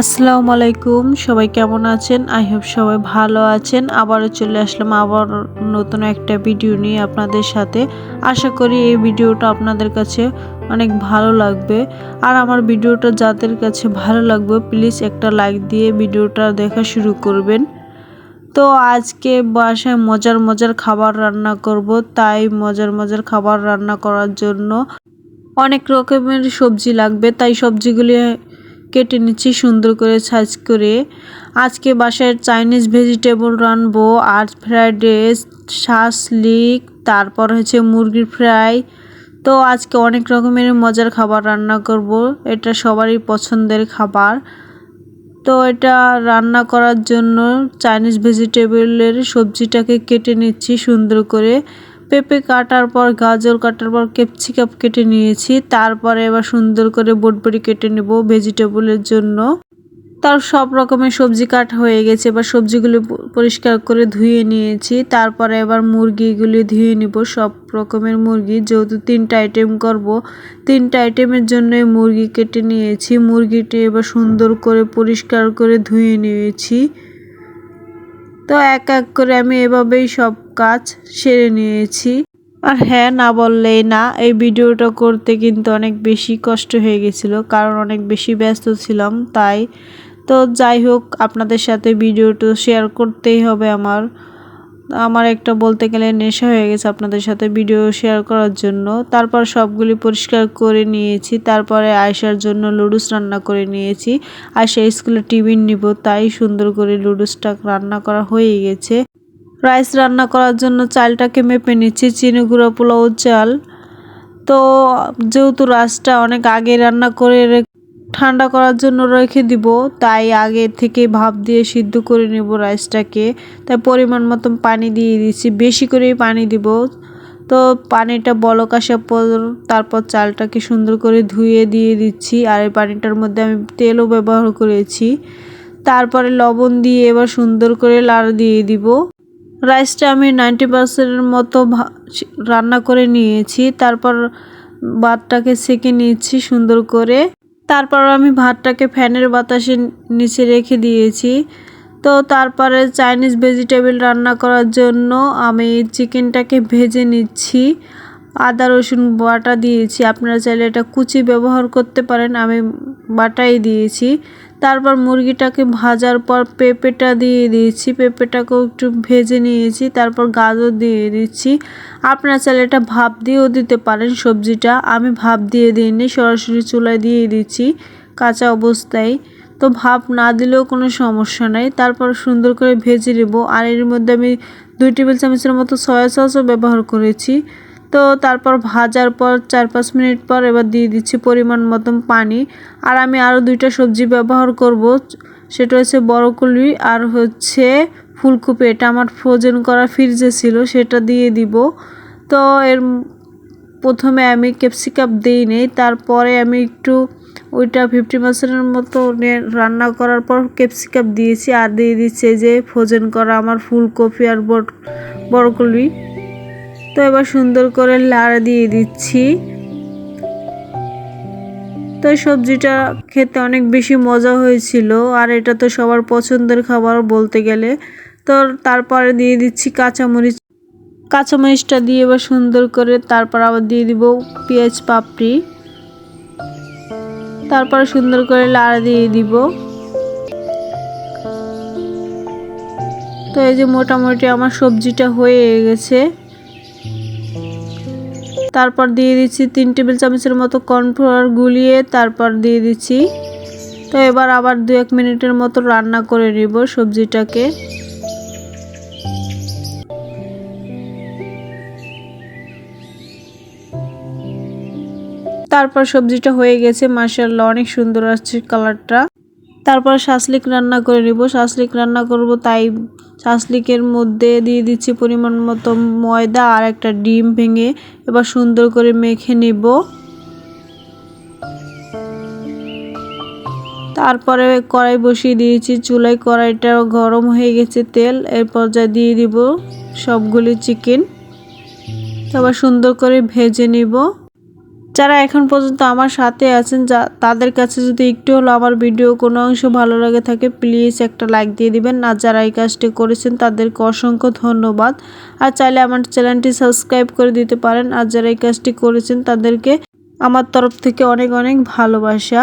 আসসালামু আলাইকুম, সবাই কেমন আছেন? আই হোপ সবাই ভালো আছেন। আবারও চলে আসলাম আবার নতুন একটা ভিডিও নিয়ে আপনাদের সাথে। আশা করি এই ভিডিওটা আপনাদের কাছে অনেক ভালো লাগবে। আর আমার ভিডিওটা যাদের কাছে ভালো লাগবে প্লিজ একটা লাইক দিয়ে ভিডিওটা দেখা শুরু করবেন। তো আজকে বাসায় মজার মজার খাবার রান্না করব, তাই মজার মজার খাবার রান্না করার জন্য অনেক রকমের সবজি লাগবে। তাই সবজিগুলি কেটে নিচ্ছি সুন্দর করে সাইজ করে। আজকে বাসায় চাইনিজ ভেজিটেবল রানবো আর ফ্রাইড রাইস শাসলিক তারপর হচ্ছে মুরগির ফ্রাই। তো আজকে অনেক রকমের মজার খাবার রান্না করব, এটা সবারই পছন্দের খাবার। তো এটা রান্না করার জন্য চাইনিজ ভেজিটেবলের সবজিটাকে কেটে নিচ্ছি সুন্দর করে। পেঁপে কাটার পর, গাজর কাটার পর ক্যাপসিকাম কেটে নিয়েছি। তারপরে এবার সুন্দর করে বটবড়ি কেটে নেব ভেজিটেবলের জন্য। তার সব রকমের সবজি কাটা হয়ে গেছে। এবার সবজিগুলো পরিষ্কার করে ধুয়ে নিয়েছি। তারপরে এবার মুরগিগুলি ধুয়ে নিব। সব রকমের মুরগি। যেহেতু তিনটা আইটেম করব, তিনটা আইটেমের জন্য মুরগি কেটে নিয়েছি। মুরগিটি এবার সুন্দর করে পরিষ্কার করে ধুয়ে নিয়েছি। তো এক এক করে আমি এভাবেই সব কাজ সেরে নিয়েছি। আর হ্যাঁ না বললেই না, এই ভিডিওটা করতে কিন্তু অনেক বেশি কষ্ট হয়ে গেছিল, কারণ অনেক বেশি ব্যস্ত ছিলাম, তাই। তো যাই হোক, আপনাদের সাথে ভিডিওটা শেয়ার করতেই হবে আমার। আমার একটা বলতে গেলে নেশা হয়ে গেছে আপনাদের সাথে ভিডিও শেয়ার করার জন্য। তারপর সবগুলি পরিষ্কার করে নিয়েছি, তারপরে আয়সার জন্য লুডুস রান্না করে নিয়েছি। আয়সা স্কুলে টিফিন নিব, তাই সুন্দর করে লুডুসটা রান্না করা হয়ে গেছে। রাইস রান্না করার জন্য চালটাকে মেপে নিচ্ছি, চিনি গুঁড়ো, পোলাও, চাল। তো যেহেতু রাইসটা অনেক আগে রান্না করে ঠান্ডা করার জন্য রেখে দিব, তাই আগে থেকে ভাপ দিয়ে সিদ্ধ করে নেব রাইসটাকে। তাই পরিমাণ মতন পানি দিয়ে দিচ্ছি, বেশি করেই পানি দিব। তো পানিটা বলক আসার পর তারপর চালটাকে সুন্দর করে ধুয়ে দিয়ে দিচ্ছি, আর এই পানিটার মধ্যে আমি তেলও ব্যবহার করেছি। তারপরে লবণ দিয়ে এবার সুন্দর করে লাড় দিয়ে দিব। রাইসটা আমি নাইনটি পার্সেন্টের মতো রান্না করে নিয়েছি। তারপর ভাতটাকে সেঁকে নিয়েছি সুন্দর করে। তারপর আমি ভাতটাকে ফ্যানের বাতাসে নিচে রেখে দিয়েছি। তো তারপরে চাইনিজ ভেজিটেবল রান্না করার জন্য আমি চিকেনটাকে ভেজে নিচ্ছি। আদা, রসুন বাটা দিয়েছি। আপনারা চাইলে এটা কুচি ব্যবহার করতে পারেন। আমি বাটাই দিয়েছি। তারপর মুরগিটাকে ভাজার পর পেঁপেটা দিয়ে দিয়েছি পেঁপেটাকেও একটু ভেজে নিয়েছি, তারপর গাজর দিয়ে দিচ্ছি। আপনার চাইলে এটা ভাপ দিয়েও দিতে পারেন সবজিটা। আমি ভাপ দিয়ে দিইনি, সরাসরি চুলায় দিয়ে দিচ্ছি কাঁচা অবস্থায়। তো ভাপ না দিলেও কোনো সমস্যা নাই। তারপর সুন্দর করে ভেজে নেব। আর এর মধ্যে আমি দুই টেবিল চামচের মতো সয়া সসও ব্যবহার করেছি। তো তারপর ভাজার পর চার পাঁচ মিনিট পর এবার দিয়ে দিচ্ছি পরিমাণ মতন পানি। আর আমি আরও দুইটা সবজি ব্যবহার করব। সেটা হচ্ছে বড়কলি আর হচ্ছে ফুলকপি। এটা আমার ফ্রোজেন করা ফ্রিজে ছিল, সেটা দিয়ে দিব। তো এর প্রথমে আমি ক্যাপসিকাম দিই নেই, তারপরে আমি একটু ওইটা ফিফটি পার্সেন্টের মতো রান্না করার পর ক্যাপসিকাম দিয়েছি। আর দিয়ে দিচ্ছে যে ফ্রোজেন করা আমার ফুলকপি আর বড়কলি তো এবার সুন্দর করে লাড়া দিয়ে দিচ্ছি। তো সবজিটা খেতে অনেক বেশি মজা হয়েছিল, আর এটা তো সবার পছন্দের খাবার বলতে গেলে। তো তারপরে দিয়ে দিচ্ছি কাঁচামরিচ। কাঁচামরিচটা দিয়ে এবার সুন্দর করে তারপর আবার দিয়ে দিব পেঁয়াজ, পাপড়ি। তারপরে সুন্দর করে লাড়া দিয়ে দিব। তো এই যে মোটামুটি আমার সবজিটা হয়ে গেছে। তারপর দিয়ে দিচ্ছি তিন টেবিল চামচের মতো কর্নফ্লাওয়ার গুলিয়ে তারপর দিয়ে দিচ্ছি। তো এবার আবার দু এক মিনিটের মতো রান্না করে নিব সবজিটাকে। তারপর সবজিটা হয়ে গেছে মার্শাল্লাহ অনেক সুন্দর আসছে কালারটা তারপর শাসলিক রান্না করে নিব। শাসলিক রান্না করব তাই শাসলিকের মধ্যে দিয়ে দিচ্ছি পরিমাণ মতো ময়দা আর একটা ডিম ভেঙে এবার সুন্দর করে মেখে নিব। তারপরে কড়াই বসিয়ে দিয়েছি। চুলায় কড়াইটা গরম হয়ে গেছে তেল। এরপর যা দিয়ে দিব সবগুলি চিকেন। তারপর সুন্দর করে ভেজে নিব। যারা এখন পর্যন্ত আমার সাথে আছেন, যা, তাদের কাছে যদি একটু হলো আমার ভিডিও কোনো অংশ ভালো লাগে থাকে প্লিজ একটা লাইক দিয়ে দিবেন। আর যারা এই কাজটি করেছেন, তাদেরকে অসংখ্য ধন্যবাদ। আর চাইলে আমার চ্যানেলটি সাবস্ক্রাইব করে দিতে পারেন। আর যারা এই কাজটি করেছেন, তাদেরকে আমার তরফ থেকে অনেক অনেক ভালোবাসা।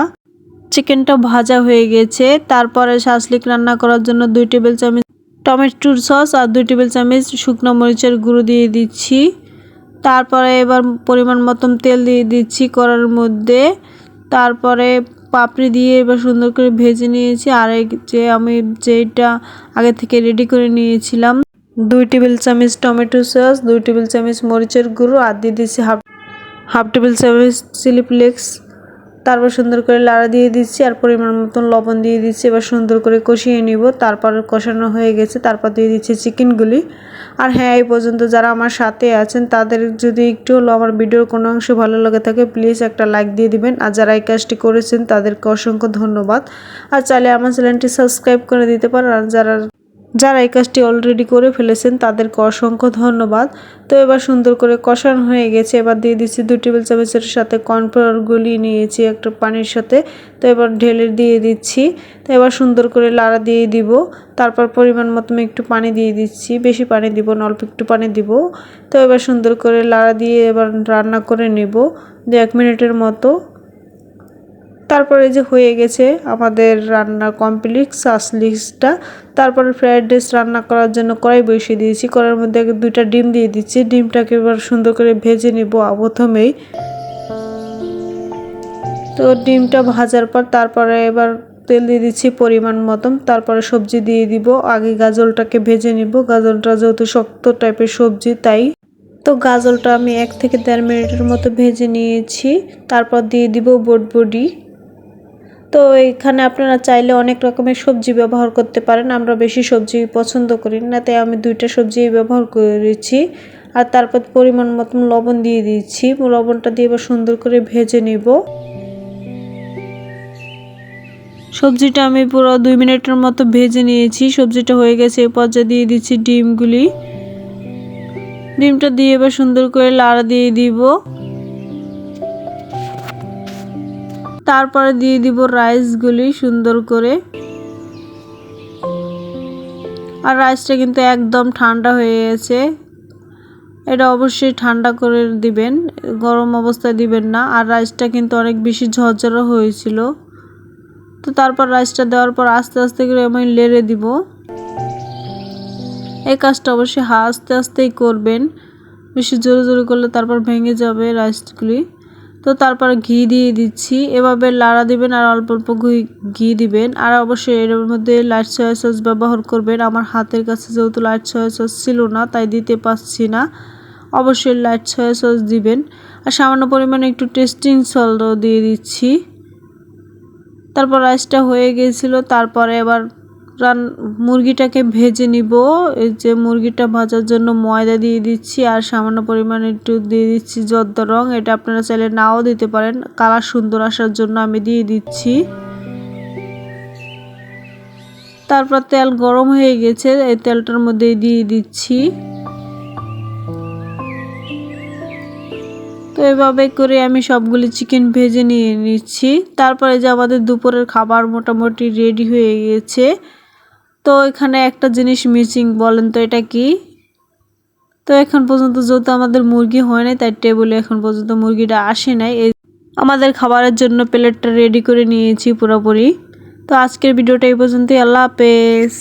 চিকেনটা ভাজা হয়ে গেছে। তারপরে শাসলিক রান্না করার জন্য দুই টেবিল চামচ টমেটোর সস আর দুই টেবিল চামচ শুকনো মরিচের গুঁড়ো দিয়ে দিচ্ছি। তারপরে এবার পরিমাণ মতন তেল দিয়ে দিচ্ছি কড়ার মধ্যে। তারপরে পাপড়ি দিয়ে এবার সুন্দর করে ভেজে নিয়েছি। আর যে আমি যেটা আগে থেকে রেডি করে নিয়েছিলাম, দুই টেবিল চামচ টমেটো সস, দুই টেবিল চামচ মরিচের গুঁড়ো, আর দিয়ে দিচ্ছি হাফ হাফ টেবিল চামচ চিলি ফ্লেক্স। তারপর সুন্দর করে লাড়া দিয়ে দিচ্ছি, আর পরিমাণ মতন লবণ দিয়ে দিচ্ছি। এবার সুন্দর করে কষিয়ে নিব। তারপর কষানো হয়ে গেছে। তারপর দিয়ে দিচ্ছি চিকেনগুলি আর হ্যাঁ এই পর্যন্ত যারা আমার সাথে আছেন, তাদের যদি একটু হলো আমার ভিডিওর কোনো অংশ ভালো লাগে থাকে প্লিজ একটা লাইক দিয়ে দিবেন। আর যারা এই কাজটি করেছেন, তাদেরকে অসংখ্য ধন্যবাদ। আর চাইলে আমার চ্যানেলটি সাবস্ক্রাইব করে দিতে পারেন। আর যারা যারা এই কাজটি অলরেডি করে ফেলেছেন, তাদেরকে অসংখ্য ধন্যবাদ। তো এবার সুন্দর করে কষানো হয়ে গেছে। এবার দিয়ে দিচ্ছি দু টেবিল চামচের সাথে কর্নফ্লাওয়ার গুলিয়ে নিয়েছি একটা পানির সাথে। তো এবার ঢেলে দিয়ে দিচ্ছি। তো এবার সুন্দর করে লাড়া দিয়ে দিব। তারপর পরিমাণ মতো আমি একটু পানি দিয়ে দিচ্ছি। বেশি পানি দিব না, অল্প একটু পানি দিব। তো এবার সুন্দর করে লাড়া দিয়ে এবার রান্না করে নেব। দু এক মিনিটের মতো। তারপরে যে হয়ে গেছে আমাদের রান্না কমপ্লিট সাসলিক্সটা তারপরে ফ্রায়েড রাইস রান্না করার জন্য কড়াই বসিয়ে দিয়েছি। কড়াইয়ের মধ্যে দুইটা ডিম দিয়ে দিচ্ছি। ডিমটাকে এবার সুন্দর করে ভেজে নিব প্রথমেই। তো ডিমটা ভাজার পর তারপরে এবার তেল দিয়ে দিচ্ছি পরিমাণ মতন। তারপরে সবজি দিয়ে দিব। আগে গাজলটাকে ভেজে নিব। গাজলটা যেহেতু শক্ত টাইপের সবজি, তাই। তো গাজলটা আমি এক থেকে দেড় মিনিটের মতো ভেজে নিয়েছি। তারপর দিয়ে দিব বটবডি তো এখানে আপনারা চাইলে অনেক রকমের সবজি ব্যবহার করতে পারেন, আমরা বেশি সবজি পছন্দ করি না, তাই আমি দুইটা সবজি ব্যবহার করেছি। আর তারপর পরিমাণ মতন লবণ দিয়ে দিচ্ছি, লবণটা দিয়ে এবার সুন্দর করে ভেজে নিব। সবজিটা আমি পুরো দুই মিনিটের মতো ভেজে নিয়েছি, সবজিটা হয়ে গেছে, এ পর্যায়ে দিয়ে দিচ্ছি ডিমগুলি। ডিমটা দিয়ে এবার সুন্দর করে লাড়া দিয়ে দিব। তারপরে দিয়ে দিব রাইসগুলি সুন্দর করে। আর রাইসটা কিন্তু একদম ঠান্ডা হয়ে গেছে। এটা অবশ্যই ঠান্ডা করে দিবেন, গরম অবস্থায় দিবেন না। আর রাইসটা কিন্তু অনেক বেশি ঝরঝরা হয়েছিল। তো তারপর রাইসটা দেওয়ার পর আস্তে আস্তে করে আমি লেড়ে দিব। এই কাজটা অবশ্যই আস্তে আস্তেই করবেন। বেশি জোরে জোরে করলে তারপর ভেঙে যাবে রাইসগুলি। তো তারপর ঘি দিয়ে দিচ্ছি। এভাবে লাড়া দিবেন আর অল্প অল্প ঘি দিবেন। আর অবশ্যই এর মধ্যে লাইট সয়া সস ব্যবহার করবেন। আমার হাতের কাছে যেহেতু লাইট সয়া সস ছিল না, তাই দিতে পারছি না। অবশ্যই লাইট সয়া সস দিবেন। আর সামান্য পরিমাণে একটু টেস্টিং সল্টও দিয়ে দিচ্ছি। তারপর রাইসটা হয়ে গিয়েছিল তারপরে এবার রান মুরগিটাকে ভেজে নিব। এই যে মুরগিটা ভাজার জন্য ময়দা দিয়ে দিচ্ছি আর সামান্য পরিমাণে একটু দিয়ে দিচ্ছি জর্দ রং। এটা আপনারা চাইলে নাও দিতে পারেন। কালার সুন্দর আসার জন্য আমি দিয়ে দিচ্ছি। তারপর তেল গরম হয়ে গেছে, এই তেলটার মধ্যে দিয়ে দিচ্ছি। তো এভাবে করে আমি সবগুলি চিকেন ভেজে নিয়ে নিচ্ছি। তারপরে যে আমাদের দুপুরের খাবার মোটামুটি রেডি হয়ে গেছে। তো এখানে একটা জিনিস মিসিং, বলেন তো এটা কি? তো এখন পর্যন্ত যেহেতু আমাদের মুরগি হয় নাই, তাই টেবিলে এখন পর্যন্ত মুরগিটা আসে নাই। এই আমাদের খাবারের জন্য প্লেটটা রেডি করে নিয়েছি পুরোপুরি। তো আজকের ভিডিওটা এই পর্যন্তই, আল্লাহ হাফেজ।